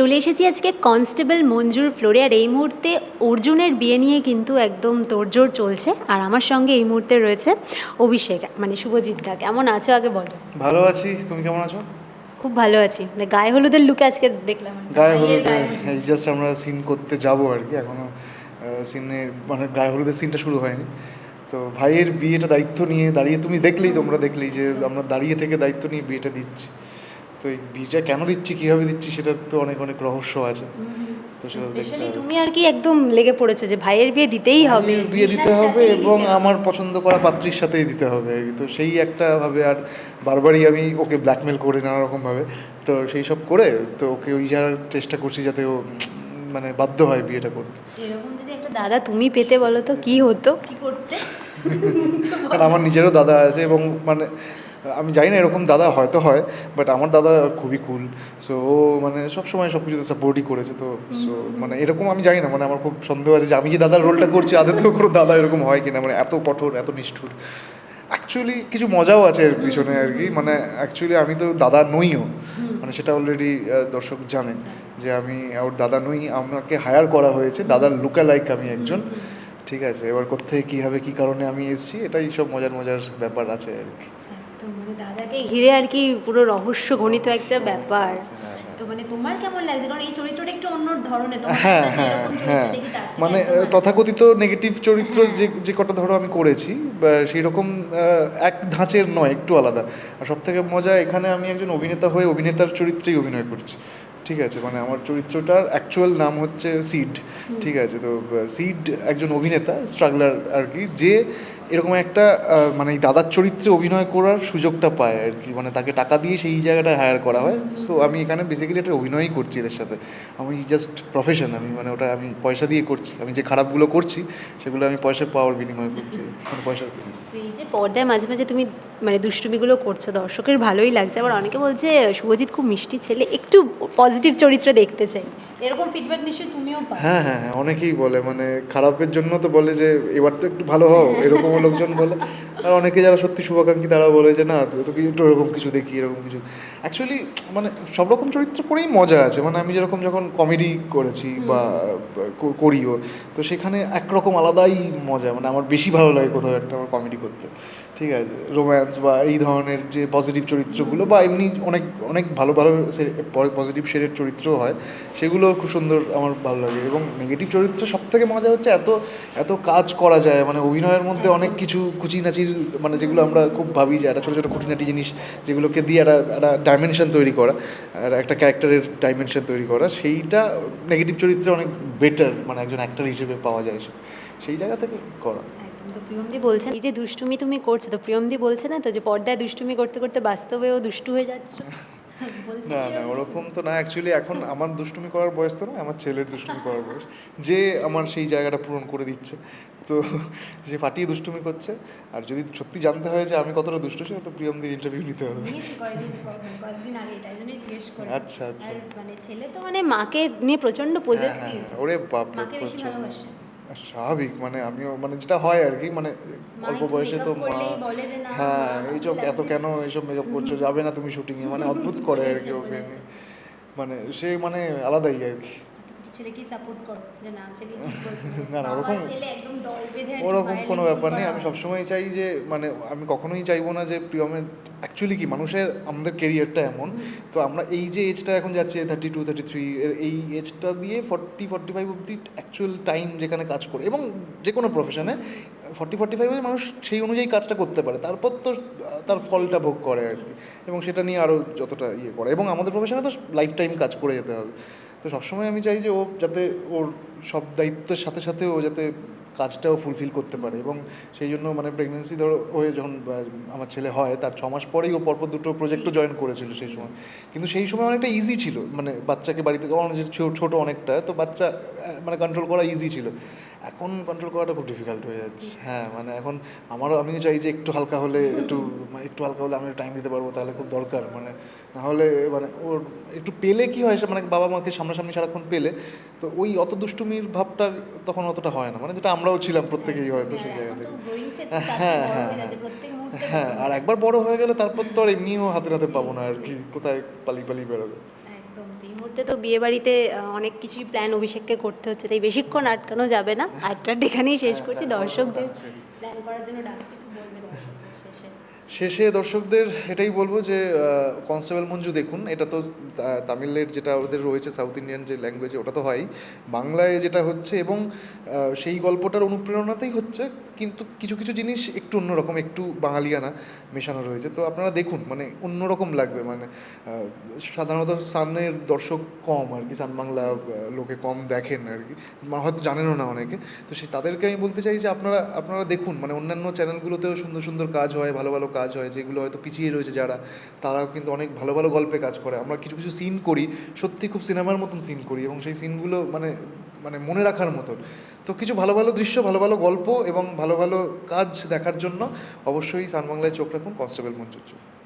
চলে এসেছি আজকে কনস্টেবল মঞ্জুর ফ্লোরে। আর এই মুহূর্তে অর্জুনের বিয়ে নিয়ে কিন্তু একদম তোড়জোড় চলছে। আর আমার সঙ্গে এই মুহূর্তে রয়েছে অভিষেক মানে শুভজিৎ দা। কেমন আছো আগে বলো? ভালো আছি। তুমি কেমন আছো? খুব ভালো আছি। মানে গায়ে হলুদের লুকে আজকে দেখলাম গায়ে ভাইয়ের হলুদে গায়ে হলুদ। এই জাস্ট আমরা সিন করতে যাব আর কি। এখনও সিনে মানে গায়ে হলুদের সিনটা শুরু হয়নি। তো ভাইয়ের বিয়েটা দায়িত্ব নিয়ে দাঁড়িয়ে তুমি দেখলেই তোমরা দেখলেই যে আমরা দাঁড়িয়ে থেকে দায়িত্ব নিয়ে বিয়েটা দিচ্ছি। তো এই বিয়েটা কেন দিচ্ছি কীভাবে দিচ্ছি সেটার তো অনেক অনেক রহস্য আছে। তো সেটা দেখতে তুমি আর কি একদম লেগে পড়েছো যে ভাইয়ের বিয়ে দিতেই হবে বিয়ে দিতে হবে এবং আমার পছন্দ করা পাত্রীর সাথেই দিতে হবে। আর কি তো সেই একটা ভাবে আর বারবারই আমি ওকে ব্ল্যাকমেল করে নানা রকম ভাবে তো সেই সব করে তো ওকে ওই যাওয়ার চেষ্টা করছি যাতে ও মানে বাধ্য হয় বিয়েটা করতে। এরকম যদি একটা দাদা তুমি পেতে বলো তো কি হতো? কি করতে কারণ আমার নিজেরও দাদা আছে এবং মানে আমি জানি না এরকম দাদা হয়তো হয় বাট আমার দাদা খুবই কুল সো ও মানে সব সময় সব কিছুতে সাপোর্টই করেছে তো। সো মানে এরকম আমি জানি না মানে আমার খুব সন্দেহ আছে যে আমি যে দাদার রোলটা করছি আদেতেও কোনো দাদা এরকম হয় কিনা মানে এত কঠোর এত নিষ্ঠুর। অ্যাকচুয়ালি কিছু মজাও আছে এর পিছনে আর কি মানে অ্যাকচুয়ালি আমি তো দাদা নইও। মানে সেটা অলরেডি দর্শক জানে যে আমি ওর দাদা নই আমাকে হায়ার করা হয়েছে দাদার লুকা লাইক আমি একজন। ঠিক আছে এবার কোথেকে কী হবে কী কারণে আমি এসেছি এটাই সব মজার মজার ব্যাপার আছে আর কি। একদম মানে দাদাকে ঘিরে আর কি পুরো রহস্য ঘনিত একটা ব্যাপার। হ্যাঁ, তো মানে তোমার কেমন লাগছে? কারণ এই চরিত্রটা একটু অন্য ধরনের। হ্যাঁ হ্যাঁ হ্যাঁ মানে। তথাকথিত নেগেটিভ চরিত্র যে যে কটা ধরো আমি করেছি সেই রকম এক ধাঁচের নয় একটু আলাদা। আর সব থেকে মজা এখানে আমি একজন অভিনেতা হয়ে অভিনেতার চরিত্রেই অভিনয় করছি। ঠিক আছে মানে আমার চরিত্রটার অ্যাকচুয়াল নাম হচ্ছে সিড ঠিক আছে, তো সিড একজন অভিনেতা স্ট্রাগলার আর কি যে এরকম একটা মানে দাদার চরিত্রে অভিনয় করার সুযোগটা পায় আর কি মানে তাকে টাকা দিয়ে সেই জায়গাটায় হায়ার করা হয় সো আমি এখানে বেসিক্যালি একটা অভিনয়ই করছি এদের সাথে, আমি জাস্ট প্রফেশন আমি মানে ওটা আমি পয়সা দিয়ে করছি, আমি যে খারাপগুলো করছি, সেগুলো আমি পয়সা পাওয়ার বিনিময়ে করছি মানে পয়সার যে পর্দায় মাঝে মাঝে তুমি মানে দুষ্টুমিগুলো করছ, দর্শকের ভালোই লাগছে, আবার অনেকে বলছে, শুভজিৎ খুব মিষ্টি ছেলে। একটু পজিটিভ চরিত্র দেখতে চাই। এরকম ফিডব্যাক নিশ্চয়ই তুমিও পাও হ্যাঁ হ্যাঁ হ্যাঁ অনেকেই বলে মানে খারাপের জন্য তো বলে যে এবার তো একটু ভালো হও। এরকমও লোকজন বলে। আর অনেকে যারা সত্যি শুভাকাঙ্ক্ষী তারা বলে যে না তোকে একটু এরকম কিছু দেখি এরকম কিছু। অ্যাকচুয়ালি মানে সব রকম চরিত্র করেই মজা আছে। মানে আমি যেরকম যখন কমেডি করেছি বা করিও তো সেখানে একরকম আলাদাই মজা। মানে আমার বেশি ভালো লাগে কোথাও একটা আমার কমেডি করতে। ঠিক আছে? রোম্যান্স বা এই ধরনের যে পজিটিভ চরিত্রগুলো বা এমনি অনেক অনেক ভালো ভালো পজিটিভ শেডের চরিত্রও হয় সেগুলো খুব সুন্দর আমার ভালো লাগে। এবং নেগেটিভ চরিত্র সব থেকে মজা হচ্ছে এত এত কাজ করা যায় মানে অভিনয়ের মধ্যে অনেক কিছু কুচিনাচির মানে যেগুলো আমরা খুব ভাবি যে একটা ছোটো ছোটো খুঁটিনাটি জিনিস যেগুলোকে দিয়ে একটা একটা ডাইমেনশন তৈরি করা, আর একটা ক্যারেক্টারের ডাইমেনশন তৈরি করা, সেইটা নেগেটিভ চরিত্রে অনেক বেটার মানে একজন অ্যাক্টর হিসেবে পাওয়া যায় সেই জায়গা থেকে করা। তো প্রিয়মদি বলছেন, এই যে দুষ্টুমি তুমি করছ, তো প্রিয়মদি বলছে না তো যে পর্দায় দুষ্টুমি করতে করতে বাস্তবেও দুষ্টু হয়ে যাচ্ছ? না না ওরকম তো না অ্যাকচুয়ালি এখন আমার দুষ্টুমি করার বয়স তো না আমার ছেলের দুষ্টুমি করার বয়স। যে আমার সেই জায়গাটা পূরণ করে দিচ্ছে। তো সে ফাটিয়ে দুষ্টুমি করছে। আর যদি সত্যি জানতে হয় যে আমি কতটা দুষ্ট সেটা তো প্রিয়মদের ইন্টারভিউ নিতে হবে। আচ্ছা, আচ্ছা। মানে ছেলে তো মানে মাকে নিয়ে প্রচণ্ড হ্যাঁ, পজেসিভ হ্যাঁ, ওরে বাপরে মাকে বেশি ভালোবাসে। স্বাভাবিক মানে আমিও মানে যেটা হয় আর কি মানে অল্প বয়সে তো মা হ্যাঁ এইসব এত কেন এইসব মেকআপ করছ? যাবে না তুমি শুটিংয়ে মানে অদ্ভুত করে আর কি ওকে। মানে সে মানে আলাদাই আর কি। তুমি ছেলেকে সাপোর্ট করো যে না ছেলে ঠিক বলছে। না, না, ওরকম- ওরকম কোনো ব্যাপার নেই। আমি সবসময় চাই যে মানে আমি কখনোই চাইব না যে প্রিয়মের অ্যাকচুয়ালি কি মানুষের আমাদের কেরিয়ারটা এমন। তো আমরা এই যে এজটা এখন যাচ্ছে থার্টি টু থার্টি থ্রি এর এই এজটা দিয়ে ফর্টি ফর্টি ফাইভ অব্দি অ্যাকচুয়াল টাইম যেখানে কাজ করে এবং যে কোনো প্রফেশনে ফর্টি ফর্টি ফাইভে মানুষ সেই অনুযায়ী কাজটা করতে পারে। তারপর তো তার ফলটা ভোগ করে আর কি। এবং সেটা নিয়ে আরও যতটা ইয়ে করে। এবং আমাদের প্রফেশনে তো লাইফ টাইম কাজ করে যেতে হবে। তো সবসময় আমি চাই যে ও যাতে ওর সব দায়িত্বের সাথে সাথে ও যাতে কাজটাও ফুলফিল করতে পারে এবং সেই জন্য মানে প্রেগনেন্সি ধরো হয়ে যখন আমার ছেলে হয় তার ছ মাস পরেই ও পরপর দুটো প্রজেক্টও জয়েন করেছিল সেই সময়। কিন্তু সেই সময় অনেকটা ইজি ছিল মানে বাচ্চাকে বাড়িতে তখন যে ছো- ছোট অনেকটা, তো বাচ্চা মানে কন্ট্রোল করা ইজি ছিল। এখন কন্ট্রোল করাটা খুব ডিফিকাল্ট হয়ে যাচ্ছে। হ্যাঁ মানে এখন আমারও আমিও চাই যে একটু হালকা হলে একটু মানে একটু হালকা হলে আমি টাইম দিতে পারব তাহলে খুব দরকার। মানে না হলে মানে ওর একটু পেলে কি হয় সে মানে বাবা মাকে সামনাসামনি সারাক্ষণ পেলে তো ওই অত দুষ্টুমির ভাবটা তখন অতটা হয় না। মানে যেটা আমরাও ছিলাম প্রত্যেকেই হয়তো সেই জায়গা থেকে growing phase হ্যাঁ, হ্যাঁ, হ্যাঁ, হয়ে। হ্যাঁ আর একবার বড় হয়ে গেলে তারপর তো আর এমনিও হাতে হাতে পাবো না আর কি কোথায় পালি পালি বেরোবে। মুহূর্তে তো বিয়ে বাড়িতে অনেক কিছুই প্ল্যান অভিষেককে করতে হচ্ছে, তাই বেশিক্ষণ আটকানো যাবে না। আটটার এখানেই শেষ করছি, দর্শকদের প্ল্যান করার জন্য দর্শকদের শেষে দর্শকদের এটাই বলব যে কনস্টেবল মঞ্জু দেখুন, এটা তো তামিলের যেটা ওদের রয়েছে, সাউথ ইন্ডিয়ান যে ল্যাঙ্গুয়েজে ওটা তো হয়। বাংলায় যেটা হচ্ছে এবং সেই গল্পটার অনুপ্রেরণাতেই হচ্ছে, কিন্তু কিছু কিছু জিনিস একটু অন্যরকম, একটু বাঙালিয়ানা মেশানো রয়েছে। তো আপনারা দেখুন মানে অন্যরকম লাগবে মানে সাধারণত সানের দর্শক কম আর কি, সান বাংলা লোকে কম দেখেন আর কি। হয়তো জানেনও না অনেকে। তো সে, তাদেরকে আমি বলতে চাই যে, আপনারা আপনারা দেখুন মানে অন্যান্য চ্যানেলগুলোতেও সুন্দর সুন্দর কাজ হয়, ভালো ভালো কাজ হয়, যেগুলো হয়তো পিছিয়ে রয়েছে যারা, তারাও কিন্তু অনেক ভালো ভালো গল্পে কাজ করে। আমরা কিছু কিছু সিন করি, সত্যি খুব সিনেমার মতন সিন করি এবং সেই সিনগুলো মানে মানে মনে রাখার মতন। তো কিছু ভালো ভালো দৃশ্য, ভালো ভালো গল্প এবং ভালো ভালো কাজ দেখার জন্য অবশ্যই সানবাংলায় চোখ রাখুন কনস্টেবল মঞ্চুর